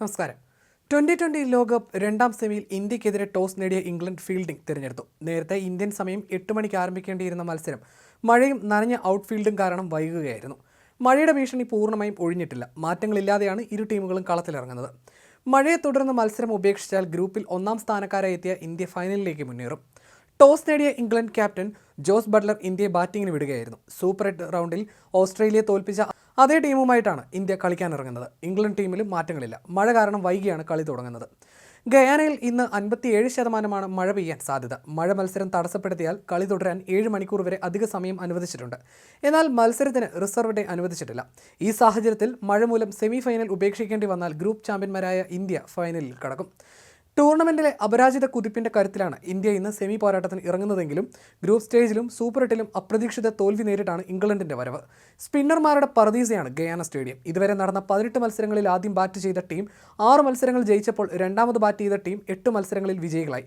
നമസ്കാരം. Twenty twenty ലോകകപ്പ് രണ്ടാം സെമിയിൽ ഇന്ത്യക്കെതിരെ ടോസ് നേടിയ ഇംഗ്ലണ്ട് ഫീൽഡിംഗ് തിരഞ്ഞെടുത്തു. നേരത്തെ ഇന്ത്യൻ സമയം എട്ട് മണിക്ക് ആരംഭിക്കേണ്ടിയിരുന്ന മത്സരം മഴയും നനഞ്ഞ ഔട്ട്ഫീൽഡും കാരണം വൈകുകയായിരുന്നു. മഴയുടെ ഭീഷണി പൂർണമായും ഒഴിഞ്ഞിട്ടില്ല. മാറ്റങ്ങളില്ലാതെയാണ് ഇരു ടീമുകളും കളത്തിലിറങ്ങുന്നത്. മഴയെ തുടർന്ന് മത്സരം ഉപേക്ഷിച്ചാൽ ഗ്രൂപ്പിൽ ഒന്നാം സ്ഥാനക്കാരായി എത്തിയ ഇന്ത്യ ഫൈനലിലേക്ക് മുന്നേറും. ടോസ് നേടിയ ഇംഗ്ലണ്ട് ക്യാപ്റ്റൻ ജോസ് ബട്ട്ലർ ഇന്ത്യയെ ബാറ്റിങ്ങിന് വിടുകയായിരുന്നു. സൂപ്പർ എട്ട് റൗണ്ടിൽ ഓസ്ട്രേലിയയെ തോൽപ്പിച്ച അതേ ടീമുമായിട്ടാണ് ഇന്ത്യ കളിക്കാനിറങ്ങുന്നത്. ഇംഗ്ലണ്ട് ടീമിലും മാറ്റങ്ങളില്ല. മഴ കാരണം വൈകിയാണ് കളി തുടങ്ങുന്നത്. ഗയാനയിൽ ഇന്ന് അൻപത്തിയേഴ് ശതമാനമാണ് മഴ പെയ്യാൻ സാധ്യത. മഴ മത്സരം തടസ്സപ്പെടുത്തിയാൽ കളി തുടരാൻ ഏഴ് മണിക്കൂർ വരെ അധിക സമയം അനുവദിച്ചിട്ടുണ്ട്. എന്നാൽ മത്സരത്തിന് റിസർവ് ഡേ അനുവദിച്ചിട്ടില്ല. ഈ സാഹചര്യത്തിൽ മഴ മൂലം സെമി ഫൈനൽ ഉപേക്ഷിക്കേണ്ടി വന്നാൽ ഗ്രൂപ്പ് ചാമ്പ്യന്മാരായ ഇന്ത്യ ഫൈനലിൽ കടക്കും. ടൂർണമെന്റിലെ അപരാജിത കുതിപ്പിന്റെ കരുത്തിലാണ് ഇന്ത്യ ഇന്ന് സെമി പോരാട്ടത്തിന് ഇറങ്ങുന്നതെങ്കിലും ഗ്രൂപ്പ് സ്റ്റേജിലും സൂപ്പർ എട്ടിലും അപ്രതീക്ഷിത തോൽവി നേരിട്ടാണ് ഇംഗ്ലണ്ടിന്റെ വരവ്. സ്പിന്നർമാരുടെ പറദീസയാണ് ഗയാന സ്റ്റേഡിയം. ഇതുവരെ നടന്ന പതിനെട്ട് മത്സരങ്ങളിൽ ആദ്യം ബാറ്റ് ചെയ്ത ടീം ആറ് മത്സരങ്ങൾ ജയിച്ചപ്പോൾ രണ്ടാമത് ബാറ്റ് ചെയ്ത ടീം എട്ട് മത്സരങ്ങളിൽ വിജയികളായി.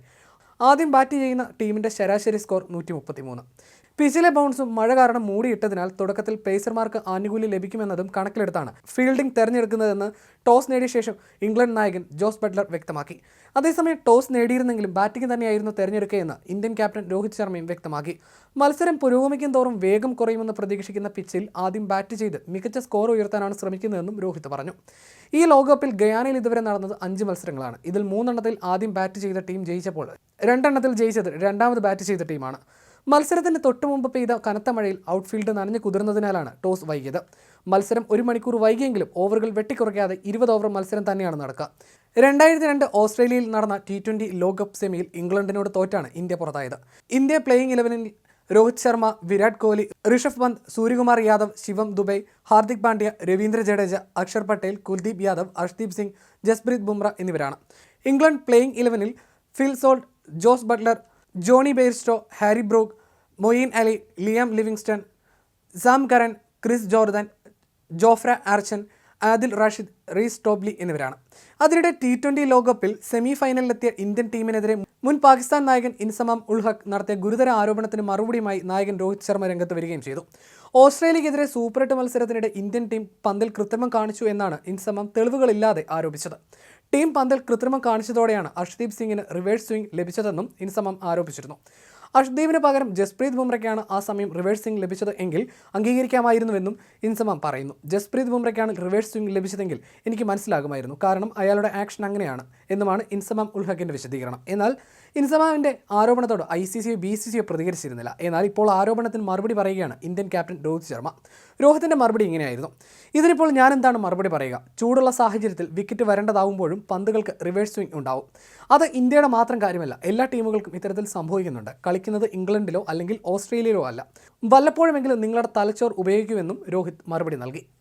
ആദ്യം ബാറ്റ് ചെയ്യുന്ന ടീമിന്റെ ശരാശരി സ്കോർ നൂറ്റി മുപ്പത്തിമൂന്ന് പിച്ചിലെ ബൗൺസും മഴ കാരണം മൂടിയിട്ടതിനാൽ തുടക്കത്തിൽ പേസർമാർക്ക് ആനുകൂല്യം ലഭിക്കുമെന്നതും കണക്കിലെടുത്താണ് ഫീൽഡിംഗ് തെരഞ്ഞെടുക്കുന്നതെന്ന് ടോസ് നേടിയ ശേഷം ഇംഗ്ലണ്ട് നായകൻ ജോസ് ബട്ട്ലർ വ്യക്തമാക്കി. അതേസമയം ടോസ് നേടിയിരുന്നെങ്കിലും ബാറ്റിംഗ് തന്നെയായിരുന്നു തെരഞ്ഞെടുക്കുകയെന്ന് ഇന്ത്യൻ ക്യാപ്റ്റൻ രോഹിത് ശർമ്മയും വ്യക്തമാക്കി. മത്സരം പുരോഗമിക്കും തോറും വേഗം കുറയുമെന്ന് പ്രതീക്ഷിക്കുന്ന പിച്ചിൽ ആദ്യം ബാറ്റ് ചെയ്ത് മികച്ച സ്കോർ ഉയർത്താനാണ് ശ്രമിക്കുന്നതെന്നും രോഹിത് പറഞ്ഞു. ഈ ലോകകപ്പിൽ ഗയാനയിൽ ഇതുവരെ നടന്നത് അഞ്ച് മത്സരങ്ങളാണ്. ഇതിൽ മൂന്നെണ്ണത്തിൽ ആദ്യം ബാറ്റ് ചെയ്ത ടീം ജയിച്ചപ്പോൾ രണ്ടെണ്ണത്തിൽ ജയിച്ചത് രണ്ടാമത് ബാറ്റ് ചെയ്ത ടീമാണ് മത്സരത്തിന് തൊട്ടു മുമ്പ് പെയ്ത കനത്ത മഴയിൽ ഔട്ട്ഫീൽഡ് നനഞ്ഞു കുതിർന്നതിനാലാണ് ടോസ് വൈകിയത്. മത്സരം ഒരു മണിക്കൂർ വൈകിയെങ്കിലും ഓവറുകൾ വെട്ടിക്കുറയ്ക്കാതെ ഇരുപത് ഓവർ മത്സരം തന്നെയാണ് നടക്കുക. രണ്ടായിരത്തി രണ്ട് ഓസ്ട്രേലിയയിൽ നടന്ന ടി ട്വന്റി ലോകകപ്പ് സെമിയിൽ ഇംഗ്ലണ്ടിനോട് തോറ്റാണ് ഇന്ത്യ പുറത്തായത്. ഇന്ത്യ പ്ലേയിങ് ഇലവനിൽ രോഹിത് ശർമ്മ വിരാട് കോഹ്ലി ഋഷഭ് പന്ത് സൂര്യകുമാർ യാദവ് ശിവം ദുബൈ ഹാർദിക് പാണ്ഡ്യ രവീന്ദ്ര ജഡേജ അക്ഷർ പട്ടേൽ കുൽദീപ് യാദവ് അർഷ്ദീപ് സിംഗ് ജസ്പ്രീത് ബുംറ എന്നിവരാണ്. ഇംഗ്ലണ്ട് പ്ലേയിങ് ഇലവനിൽ Phil Salt Jos Buttler Jonny Bairstow Harry Brook Moeen Ali Liam Livingstone Sam Curran Chris Jordan Jofra Archer Adil Rashid Reece Topley എന്നിവരാണ്. അതിനിടെ ടി ട്വന്റി ലോകകപ്പിൽ സെമി ഫൈനലിലെത്തിയ ഇന്ത്യൻ ടീമിനെതിരെ മുൻ പാകിസ്ഥാൻ നായകൻ ഇൻസമാം ഉൾ ഹക്ക് നടത്തിയ ഗുരുതര ആരോപണത്തിന് മറുപടിയുമായി നായകൻ രോഹിത് ശർമ്മ രംഗത്ത് വരികയും ചെയ്തു. ഓസ്ട്രേലിയക്കെതിരെ സൂപ്പർ എട്ട് മത്സരത്തിനിടെ ഇന്ത്യൻ ടീം പന്തിൽ കൃത്രിമം കാണിച്ചു എന്നാണ് ഇൻസമാം തെളിവുകളില്ലാതെ ആരോപിച്ചത്. ടീം പന്തിൽ കൃത്രിമം കാണിച്ചതോടെയാണ് അർഷ്ദീപ് സിംഗിന് റിവേഴ്സ് സ്വിംഗ് ലഭിച്ചതെന്നും ഇൻസമം ആരോപിച്ചിരുന്നു. അർഷ്ദീപിന് പകരം ജസ്പ്രീത് ബുംറയ്ക്കാണ് ആ സമയം റിവേഴ്സ് സ്വിംഗ് ലഭിച്ചത് എങ്കിൽ അംഗീകരിക്കാമായിരുന്നുവെന്നും ഇൻസമാം പറയുന്നു. ജസ്പ്രീത് ബുംറയ്ക്കാണ് റിവേഴ്സ് സ്വിംഗ് ലഭിച്ചതെങ്കിൽ എനിക്ക് മനസ്സിലാകുമായിരുന്നു. കാരണം അയാളുടെ ആക്ഷൻ അങ്ങനെയാണ് എന്നുമാണ് ഇൻസമാം ഉൽഹക്കിന്റെ വിശദീകരണം. എന്നാൽ ഇൻസമാമിന്റെ ആരോപണത്തോട് ഐ സി സിയോ ബി സി സിയോ പ്രതികരിച്ചിരുന്നില്ല. എന്നാൽ ഇപ്പോൾ ആരോപണത്തിന് മറുപടി പറയുകയാണ് ഇന്ത്യൻ ക്യാപ്റ്റൻ രോഹിത് ശർമ്മ. രോഹിത്തിന്റെ മറുപടി ഇങ്ങനെയായിരുന്നു. ഇതിനിപ്പോൾ ഞാൻ എന്താണ് മറുപടി പറയുക? ചൂടുള്ള സാഹചര്യത്തിൽ വിക്കറ്റ് വരേണ്ടതാവുമ്പോഴും പന്തുകൾക്ക് റിവേഴ്സ് സ്വിംഗ് ഉണ്ടാവും. അത് ഇന്ത്യയുടെ മാത്രം കാര്യമല്ല എല്ലാ ടീമുകൾക്കും ഇത്തരത്തിൽ സംഭവിക്കുന്നുണ്ട്. കളിക്കുന്നത് ഇംഗ്ലണ്ടിലോ അല്ലെങ്കിൽ ഓസ്ട്രേലിയയിലോ അല്ല. വല്ലപ്പോഴുമെങ്കിലും നിങ്ങളുടെ തലച്ചോർ ഉപയോഗിക്കുമെന്നും രോഹിത് മറുപടി നൽകി.